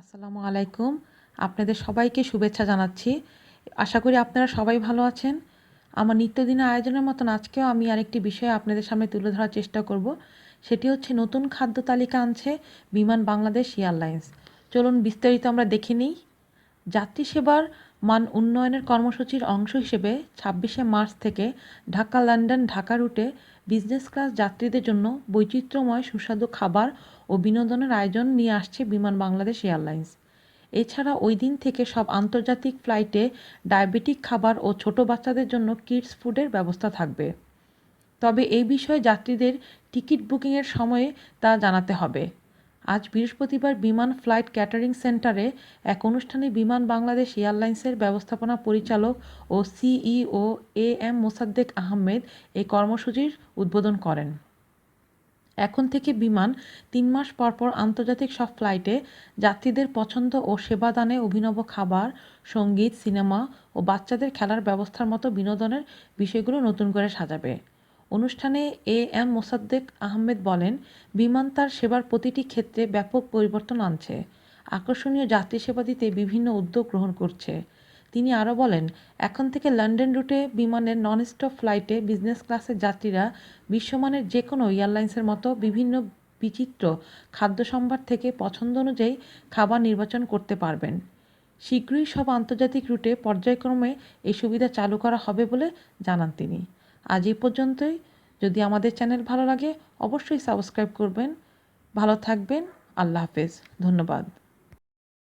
আসসালামু আলাইকুম। আপনাদের সবাইকে শুভেচ্ছা জানাচ্ছি। আশা করি আপনারা সবাই ভালো আছেন। আমার নিত্যদিনের আয়োজনের মতন আজকেও আমি আরেকটি বিষয় আপনাদের সামনে তুলে ধরার চেষ্টা করব। সেটি হচ্ছে নতুন খাদ্য তালিকা আনছে বিমান বাংলাদেশ এয়ারলাইন্স। চলুন বিস্তারিত আমরা দেখে নিই। যাত্রী সেবার মান উন্নয়নের কর্মসূচির অংশ হিসেবে ছাব্বিশে মার্চ থেকে ঢাকা, লন্ডন, ঢাকা রুটে বিজনেস ক্লাস যাত্রীদের জন্য বৈচিত্র্যময় সুস্বাদু খাবার ও বিনোদনের আয়োজন নিয়ে আসছে বিমান বাংলাদেশ এয়ারলাইন্স। এছাড়া ওই দিন থেকে সব আন্তর্জাতিক ফ্লাইটে ডায়াবেটিক খাবার ও ছোট বাচ্চাদের জন্য কিডস ফুডের ব্যবস্থা থাকবে। তবে এই বিষয়ে যাত্রীদের টিকিট বুকিংয়ের সময়ে তা জানাতে হবে। আজ বৃহস্পতিবার বিমান ফ্লাইট ক্যাটারিং সেন্টারে এক অনুষ্ঠানে বিমান বাংলাদেশ এয়ারলাইন্সের ব্যবস্থাপনা পরিচালক ও CEO A M Mosaddek Ahmed এই কর্মসূচির উদ্বোধন করেন। এখন থেকে বিমান তিন মাস পরপর আন্তর্জাতিক সব ফ্লাইটে যাত্রীদের পছন্দ ও সেবাদানে অভিনব খাবার, সংগীত, সিনেমা ও বাচ্চাদের খেলার ব্যবস্থার মতো বিনোদনের বিষয়গুলো নতুন করে সাজাবে। অনুষ্ঠানে এ এম মোসাদ্দেক আহমেদ বলেন, বিমান তার সেবার প্রতিটি ক্ষেত্রে ব্যাপক পরিবর্তন আনছে। আকর্ষণীয় যাত্রী সেবা দিতে বিভিন্ন উদ্যোগ গ্রহণ করছে। তিনি আরও বলেন, এখন থেকে লন্ডন রুটে বিমানের নন স্টপ ফ্লাইটে বিজনেস ক্লাসের যাত্রীরা বিশ্বমানের যে কোনো এয়ারলাইন্সের মতো বিভিন্ন বিচিত্র খাদ্য সম্ভার থেকে পছন্দ অনুযায়ী খাবার নির্বাচন করতে পারবেন। শীঘ্রই সব আন্তর্জাতিক রুটে পর্যায়ক্রমে এই সুবিধা চালু করা হবে বলে জানান তিনি। আজ এই পর্যন্তই। যদি আমাদের চ্যানেল ভালো লাগে, অবশ্যই সাবস্ক্রাইব করবেন। ভালো থাকবেন। আল্লাহ হাফেজ। ধন্যবাদ।